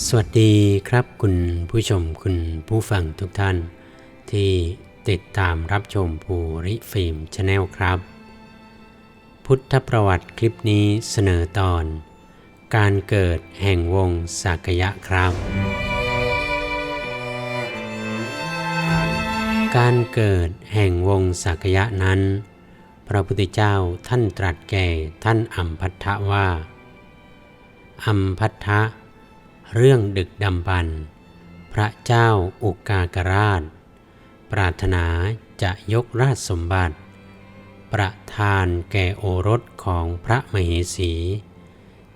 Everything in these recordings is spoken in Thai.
สวัสดีครับคุณผู้ชมคุณผู้ฟังทุกท่าน ที่ติดตามรับชมภูริฟิล์มชาแนลครับ พุทธประวัติคลิปนี้เสนอตอน การเกิดแห่งวงสากยะครับ การเกิดแห่งวงสากยะนั้น พระพุทธเจ้าท่านตรัสแก่ท่านอัมพัทธะว่าอัมพัทธะ เรื่องดึกดำบรรพ์พระเจ้าอุกากราช ปรารถนาจะยกราชสมบัติ ประทานแก่โอรสของพระมเหสี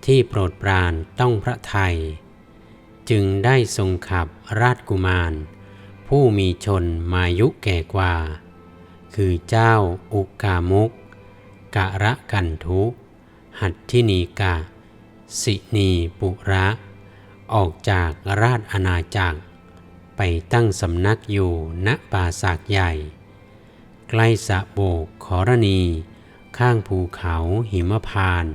ที่โปรดปรานต้องพระไทย จึงได้ทรงขับราชกุมาร ผู้มีชนมายุแก่กว่า คือเจ้าอุกามุกกะระกันทุ หัตทินีกะ สินีปุระ ออกจากราชอาณาจักร ไปตั้งสำนักอยู่ณปราสาทใหญ่ ใกล้สะโบกขอรณี ข้างภูเขาหิมพาน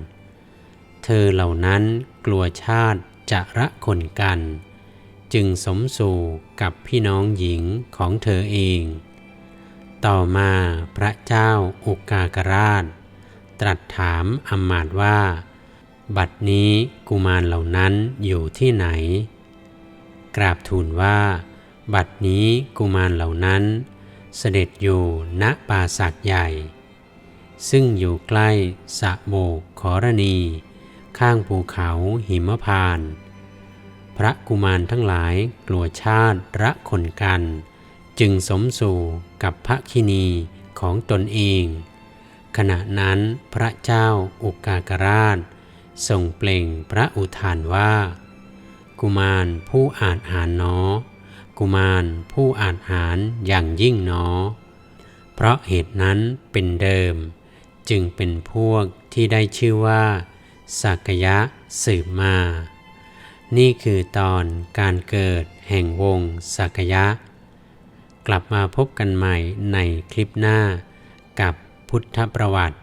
เธอเหล่านั้นกลัวชาติจะระคนกัน จึงสมสู่กับพี่น้องหญิงของเธอเอง ต่อมาพระเจ้าอุกากราช ตรัสถามอำมาตว่า บัดนี้กุมารเหล่านั้นอยู่ที่ไหน กราบทูลว่า บัดนี้กุมารเหล่านั้น เสด็จอยู่ณปราสาทใหญ่ ซึ่งอยู่ใกล้สะโบกขอรณี ข้างภูเขาหิมพาน พระกุมารทั้งหลายกลัวชาติระคนกัน จึงสมสู่กับพระคินีของตนเอง ขณะนั้นพระเจ้าอุกากราช ทรงเปล่งพระอุทานว่า กุมารผู้อาจหารหนอ กุมารผู้อาจหารอย่างยิ่งหนอ เพราะเหตุนั้นเป็นเดิม จึงเป็นพวกที่ได้ชื่อว่าสักยะสืบมา นี่คือตอนการเกิดแห่งวงสักยะ กลับมาพบกันใหม่ในคลิปหน้ากับพุทธประวัติ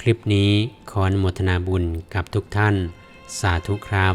คลิปนี้ขออนุโมทนาบุญกับทุกท่าน สาธุครับ